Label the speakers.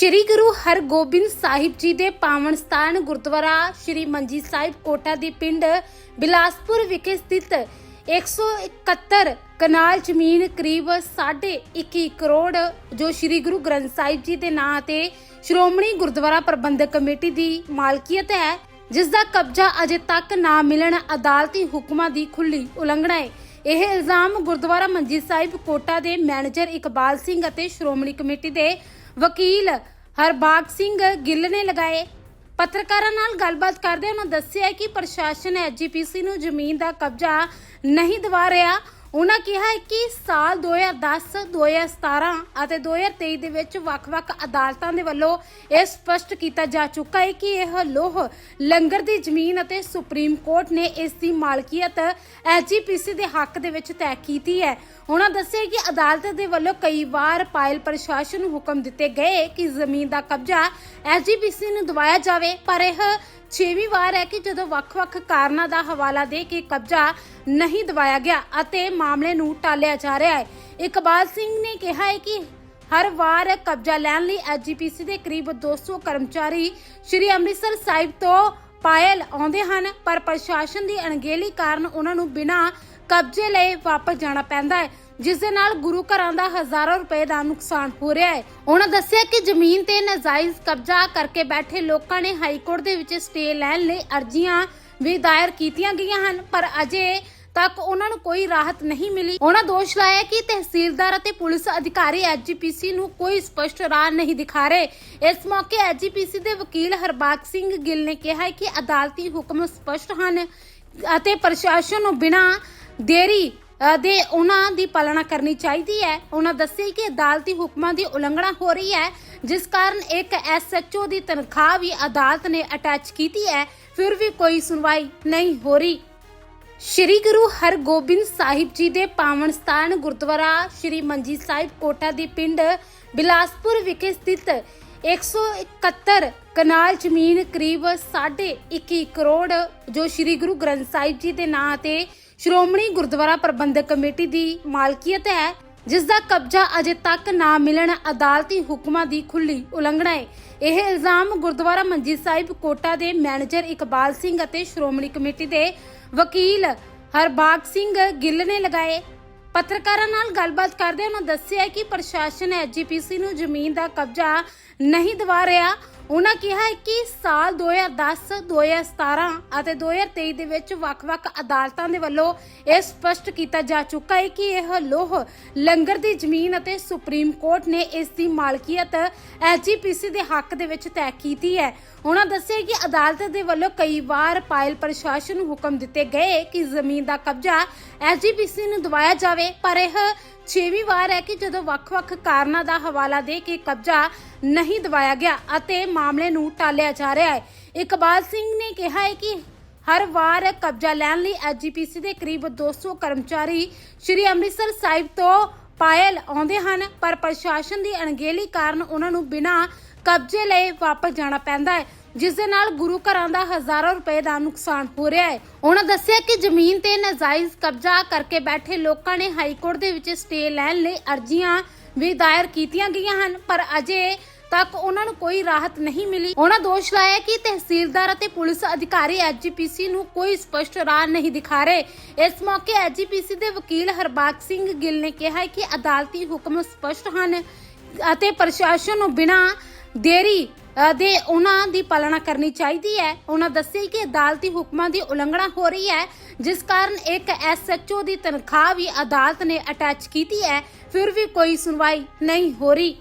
Speaker 1: ਸ਼੍ਰੀ ਗੁਰੂ ਹਰਗੋਬਿੰਦ ਸਾਹਿਬ ਜੀ ਦੇ ਪਾਵਨ ਸਥਾਨ ਗੁਰਦੁਆਰਾ ਸ਼੍ਰੀ ਮੰਜੀ ਸਾਹਿਬ ਕੋਟਾ ਦੀ ਪਿੰਡ ਬਿਲਾਸਪੁਰ ਵਿਖੇ ਸਥਿਤ 171 ਕਨਾਲ ਜ਼ਮੀਨ ਕਰੀਬ 1.5 ਕਰੋੜ ਜੋ ਸ਼੍ਰੀ ਗੁਰੂ ਗ੍ਰੰਥ ਸਾਹਿਬ ਜੀ ਦੇ ਨਾਂ ਤੇ ਸ਼੍ਰੋਮਣੀ ਗੁਰਦੁਆਰਾ ਪ੍ਰਬੰਧਕ ਕਮੇਟੀ ਦੀ ਮਾਲਕੀਅਤ ਹੈ, ਜਿਸ ਦਾ ਕਬਜ਼ਾ ਅਜੇ ਤੱਕ ਨਾ ਮਿਲਣ ਅਦਾਲਤੀ ਹੁਕਮਾਂ ਦੀ ਖੁੱਲੀ ਉਲੰਘਣਾ ਹੈ। ਇਹ ਇਲਜ਼ਾਮ ਗੁਰਦੁਆਰਾ ਮੰਜੀ ਸਾਹਿਬ ਕੋਟਾ ਦੇ ਮੈਨੇਜਰ ਇਕਬਾਲ ਸਿੰਘ ਅਤੇ ਸ਼੍ਰੋਮਣੀ ਕਮੇਟੀ ਦੇ ਵਕੀਲ ਹਰਬਾਗ ਸਿੰਘ ਗਿੱਲ ਨੇ ਲਗਾਏ। ਪੱਤਰਕਾਰਾਂ ਨਾਲ ਗੱਲਬਾਤ ਕਰਦੇ ਉਹਨਾਂ ਦੱਸਿਆ ਕਿ ਪ੍ਰਸ਼ਾਸਨ ਐਜੀਪੀਸੀ ਨੂੰ ਜ਼ਮੀਨ ਦਾ ਕਬਜ਼ਾ ਨਹੀਂ ਦਿਵਾ ਰਿਹਾ। ਉਹਨਾਂ ਕਿਹਾ ਕਿ ਸਾਲ 2010 2017 ਅਤੇ 2023 ਦੇ ਵਿੱਚ ਵੱਖ-ਵੱਖ ਅਦਾਲਤਾਂ ਦੇ ਵੱਲੋਂ ਇਹ ਸਪਸ਼ਟ ਕੀਤਾ ਜਾ ਚੁੱਕਾ ਹੈ ਕਿ ਇਹ ਲੋਹ ਲੰਗਰ ਦੀ ਜ਼ਮੀਨ ਅਤੇ ਸੁਪਰੀਮ ਕੋਰਟ ਨੇ ਇਸ ਦੀ ਮਾਲਕੀਅਤ ਐਜੀਪੀਸੀ ਦੇ ਹੱਕ ਦੇ ਵਿੱਚ ਤੈਅ ਕੀਤੀ ਹੈ। ਉਹਨਾਂ ਦੱਸਿਆ ਕਿ ਅਦਾਲਤ ਦੇ ਵੱਲੋਂ ਕਈ ਵਾਰ ਪਾਇਲ ਪ੍ਰਸ਼ਾਸਨ ਨੂੰ ਹੁਕਮ ਦਿੱਤੇ ਗਏ ਕਿ ਜ਼ਮੀਨ ਦਾ ਕਬਜ਼ਾ ਐਜੀਪੀਸੀ ਨੂੰ ਦਵਾਇਆ ਜਾਵੇ, ਪਰ ਇਹ ਛੇਵੀਂ ਵਾਰ ਹੈ ਕਿ ਜਦੋਂ ਵੱਖ-ਵੱਖ ਕਾਰਨਾਂ ਦਾ ਹਵਾਲਾ ਦੇ ਕੇ ਕਬਜ਼ਾ ਨਹੀਂ ਦਿਵਾਇਆ ਗਿਆ ਅਤੇ ਮਾਮਲੇ ਨੂੰ ਟਾਲਿਆ ਜਾ ਰਿਹਾ ਹੈ। ਇਕਬਾਲ ਸਿੰਘ ਨੇ ਕਿਹਾ ਹੈ ਕਿ ਹਰ ਵਾਰ ਕਬਜ਼ਾ ਲੈਣ ਲਈ ਐਜੀਪੀਸੀ ਦੇ ਕਰੀਬ 200 ਕਰਮਚਾਰੀ ਸ਼੍ਰੀ ਅੰਮ੍ਰਿਤਸਰ ਸਾਹਿਬ ਤੋਂ ਪਾਇਲ ਆਉਂਦੇ ਹਨ, ਪਰ ਪ੍ਰਸ਼ਾਸਨ ਦੀ ਅਣਗਹਿਲੀ ਕਾਰਨ ਉਹਨਾਂ ਨੂੰ ਬਿਨਾਂ ਕਬਜ਼ੇ ਲਈ ਵਾਪਸ ਜਾਣਾ ਪੈਂਦਾ ਹੈ, ਜਿਸ ਦੇ ਨਾਲ ਗੁਰੂ ਘਰਾਂ ਦਾ ਹਜ਼ਾਰਾਂ ਰੁਪਏ ਦਾ ਨੁਕਸਾਨ ਹੋ ਰਿਹਾ ਹੈ। ਉਹਨਾਂ ਦੱਸਿਆ ਕਿ ਜ਼ਮੀਨ ਤੇ ਨਾਜਾਇਜ਼ ਕਬਜ਼ਾ ਕਰਕੇ ਬੈਠੇ ਲੋਕਾਂ ਨੇ ਹਾਈ ਕੋਰਟ ਦੇ ਵਿੱਚ ਸਟੇ ਲੈਣ ਲਈ ਅਰਜ਼ੀਆਂ ਵੀ ਦਾਇਰ ਕੀਤੀਆਂ ਗਈਆਂ ਹਨ, ਪਰ ਅਜੇ ਤੱਕ ਉਹਨਾਂ ਨੂੰ ਕੋਈ ਰਾਹਤ ਨਹੀਂ ਮਿਲੀ। ਉਹਨਾਂ ਦੋਸ਼ ਲਾਇਆ ਕਿ ਤਹਿਸੀਲਦਾਰ ਅਤੇ ਪੁਲਿਸ ਅਧਿਕਾਰੀ ਐਜੀਪੀਸੀ ਨੂੰ ਕੋਈ ਸਪਸ਼ਟ ਰਾਹ ਨਹੀਂ ਦਿਖਾ ਰਹੇ। ਇਸ ਮੌਕੇ ਐਜੀਪੀਸੀ ਦੇ ਵਕੀਲ ਹਰਬਾਗ ਸਿੰਘ ਗਿੱਲ ਨੇ ਕਿਹਾ ਕਿ ਅਦਾਲਤੀ ਹੁਕਮ ਸਪਸ਼ਟ ਹਨ ਅਤੇ ਪ੍ਰਸ਼ਾਸਨ ਨੂੰ ਬਿਨਾਂ ਦੇਰੀ ਦੇ ਉਹਨਾਂ ਦੀ ਪਾਲਣਾ ਕਰਨੀ ਚਾਹੀਦੀ ਹੈ। ਉਹਨਾਂ ਦੱਸਿਆ ਕਿ ਅਦਾਲਤੀ ਹੁਕਮਾਂ ਦੀ ਉਲੰਘਣਾ ਹੋ ਰਹੀ ਹੈ, ਜਿਸ ਕਾਰਨ ਇੱਕ ਐਸਐਚਓ ਦੀ ਤਨਖਾਹ ਵੀ ਅਦਾਲਤ ਨੇ ਅਟੈਚ ਕੀਤੀ ਹੈ। ਫਿਰ ਵੀ ਕੋਈ ਸੁਣਵਾਈ ਨਹੀਂ ਹੋ ਰਹੀ। ਸ਼੍ਰੀ ਗੁਰੂ ਹਰਗੋਬਿੰਦ ਸਾਹਿਬ ਜੀ ਦੇ ਪਾਵਨ ਸਥਾਨ ਗੁਰਦੁਆਰਾ ਸ਼੍ਰੀ ਮੰਜੀ ਸਾਹਿਬ ਕੋਟਾ ਦੀ ਪਿੰਡ ਬਿਲਾਸਪੁਰ ਵਿਖੇ ਸਥਿਤ 171 ਕਨਾਲ ਜ਼ਮੀਨ ਕਰੀਬ 1.5 ਕਰੋੜ ਜੋ ਸ਼੍ਰੀ ਗੁਰੂ ਗ੍ਰੰਥ ਸਾਹਿਬ ਜੀ ਦੇ ਨਾਂ ਤੇ ਸ਼੍ਰੋਮਣੀ ਗੁਰਦੁਆਰਾ ਪ੍ਰਬੰਧਕ ਕਮੇਟੀ ਦੀ ਮਾਲਕੀਅਤ ਹੈ, ਜਿਸ ਦਾ ਕਬਜ਼ਾ ਅਜੇ ਤੱਕ ਨਾ ਮਿਲਣ ਅਦਾਲਤੀ ਹੁਕਮਾਂ ਦੀ ਖੁੱਲੀ ਉਲੰਘਣਾ ਹੈ। ਇਹ ਇਲਜ਼ਾਮ ਗੁਰਦੁਆਰਾ ਮੰਜੀ ਸਾਹਿਬ ਕੋਟਾ ਦੇ ਮੈਨੇਜਰ ਇਕਬਾਲ ਸਿੰਘ ਅਤੇ ਸ਼੍ਰੋਮਣੀ ਕਮੇਟੀ ਦੇ ਵਕੀਲ ਹਰਬਾਗ ਸਿੰਘ ਗਿੱਲ ਨੇ ਲਗਾਏ। ਪੱਤਰਕਾਰਾਂ ਨਾਲ ਗੱਲਬਾਤ ਕਰਦੇ ਉਹਨਾਂ ਦੱਸਿਆ ਕਿ ਪ੍ਰਸ਼ਾਸਨ ਐਜੀਪੀਸੀ ਨੂੰ ਜ਼ਮੀਨ ਦਾ ਕਬਜ਼ਾ ਨਹੀਂ ਦਿਵਾ ਰਿਹਾ। ਉਹਨਾਂ ਕਿਹਾ ਕਿ ਸਾਲ 2010 2017 ਅਤੇ 2023 ਦੇ ਵਿੱਚ ਵੱਖ-ਵੱਖ ਅਦਾਲਤਾਂ ਦੇ ਵੱਲੋਂ ਇਹ ਸਪਸ਼ਟ ਕੀਤਾ ਜਾ ਚੁੱਕਾ ਹੈ ਕਿ ਇਹ ਲੋਹ ਲੰਗਰ ਦੀ ਜ਼ਮੀਨ ਅਤੇ ਸੁਪਰੀਮ ਕੋਰਟ ਨੇ ਇਸ ਦੀ ਮਾਲਕੀਅਤ ਐਜੀਪੀਸੀ ਦੇ ਹੱਕ ਦੇ ਵਿੱਚ ਤੈਅ ਕੀਤੀ ਹੈ। ਉਹਨਾਂ ਦੱਸਿਆ ਕਿ ਅਦਾਲਤ ਦੇ ਵੱਲੋਂ ਕਈ ਵਾਰ ਪਾਇਲ ਪ੍ਰਸ਼ਾਸਨ ਨੂੰ ਹੁਕਮ ਦਿੱਤੇ ਗਏ ਕਿ ਜ਼ਮੀਨ ਦਾ ਕਬਜ਼ਾ ਐਜੀਪੀਸੀ ਨੂੰ ਦਵਾਇਆ ਜਾਵੇ, ਪਰ ਇਹ ਛੇਵੀਂ ਵਾਰ ਹੈ ਕਿ ਜਦੋਂ ਵੱਖ-ਵੱਖ ਕਾਰਨਾਂ ਦਾ ਹਵਾਲਾ ਦੇ ਕੇ ਕਬਜ਼ਾ ਨਹੀਂ ਦਵਾਇਆ ਗਿਆ ਅਤੇ ਮਾਮਲੇ ਨੂੰ ਟਾਲਿਆ ਜਾ ਰਿਹਾ ਹੈ। ਇਕਬਾਲ ਸਿੰਘ ਨੇ ਕਿਹਾ ਹੈ ਕਿ ਹਰ ਵਾਰ ਕਬਜ਼ਾ ਲੈਣ ਲਈ ਐਜੀਪੀਸੀ ਦੇ ਕਰੀਬ 200 ਕਰਮਚਾਰੀ ਸ਼੍ਰੀ ਅੰਮ੍ਰਿਤਸਰ ਸਾਹਿਬ ਤੋਂ ਪਾਇਲ ਆਉਂਦੇ ਹਨ, ਪਰ ਪ੍ਰਸ਼ਾਸਨ ਦੀ ਅਣਗਹਿਲੀ ਕਾਰਨ ਉਹਨਾਂ ਨੂੰ ਬਿਨਾਂ ਕਬਜ਼ੇ ਲਈ ਵਾਪਸ ਜਾਣਾ ਪੈਂਦਾ ਹੈ। ਜਿਸ ਦੇ ਨਾਲ ਗੁਰੂ ਘਰਾਂ ਦਾ ਹਜ਼ਾਰਾਂ ਰੁਪਏ ਦਾ ਨੁਕਸਾਨ ਹੋ ਰਿਹਾ ਹੈ। ਉਹਨਾਂ ਦੱਸਿਆ ਕਿ ਜ਼ਮੀਨ ਤੇ ਨਾਜਾਇਜ਼ ਕਬਜ਼ਾ ਕਰਕੇ ਬੈਠੇ ਲੋਕਾਂ ਨੇ ਹਾਈ ਕੋਰਟ ਦੇ ਵਿੱਚ ਸਟੇ ਲੈਣ ਲਈ ਅਰਜ਼ੀਆਂ ਵੀ ਦਾਇਰ ਕੀਤੀਆਂ ਗਈਆਂ ਹਨ, ਪਰ ਅਜੇ ਤੱਕ ਉਹਨਾਂ ਨੂੰ ਕੋਈ ਰਾਹਤ ਨਹੀਂ ਮਿਲੀ। ਉਹਨਾਂ ਦੋਸ਼ ਲਾਇਆ ਕਿ ਤਹਿਸੀਲਦਾਰ ਅਤੇ ਪੁਲਿਸ ਅਧਿਕਾਰੀ ਐਜੀਪੀਸੀ ਨੂੰ ਕੋਈ ਸਪਸ਼ਟ ਰਾਹ ਨਹੀਂ ਦਿਖਾ ਰਹੇ। ਇਸ ਮੌਕੇ ਐਜੀਪੀਸੀ ਦੇ ਵਕੀਲ ਹਰਬਾਗ ਸਿੰਘ ਗਿੱਲ ਨੇ ਕਿਹਾ ਕਿ ਅਦਾਲਤੀ ਹੁਕਮ ਸਪਸ਼ਟ ਹਨ ਅਤੇ ਪ੍ਰਸ਼ਾਸਨ ਨੂੰ ਬਿਨਾਂ ਦੇਰੀ ਦੇ ਉਹਨਾਂ ਦੀ ਪਾਲਣਾ ਕਰਨੀ ਚਾਹੀਦੀ ਹੈ। ਉਹਨਾਂ ਦੱਸਿਆ ਕਿ ਅਦਾਲਤੀ ਹੁਕਮਾਂ ਦੀ ਉਲੰਘਣਾ ਹੋ ਰਹੀ ਹੈ, ਜਿਸ ਕਾਰਨ ਇੱਕ ਐਸਐਚਓ ਦੀ ਤਨਖਾਹ ਵੀ ਅਦਾਲਤ ਨੇ ਅਟੈਚ ਕੀਤੀ ਹੈ, ਫਿਰ ਵੀ ਕੋਈ ਸੁਣਵਾਈ ਨਹੀਂ ਹੋ ਰਹੀ।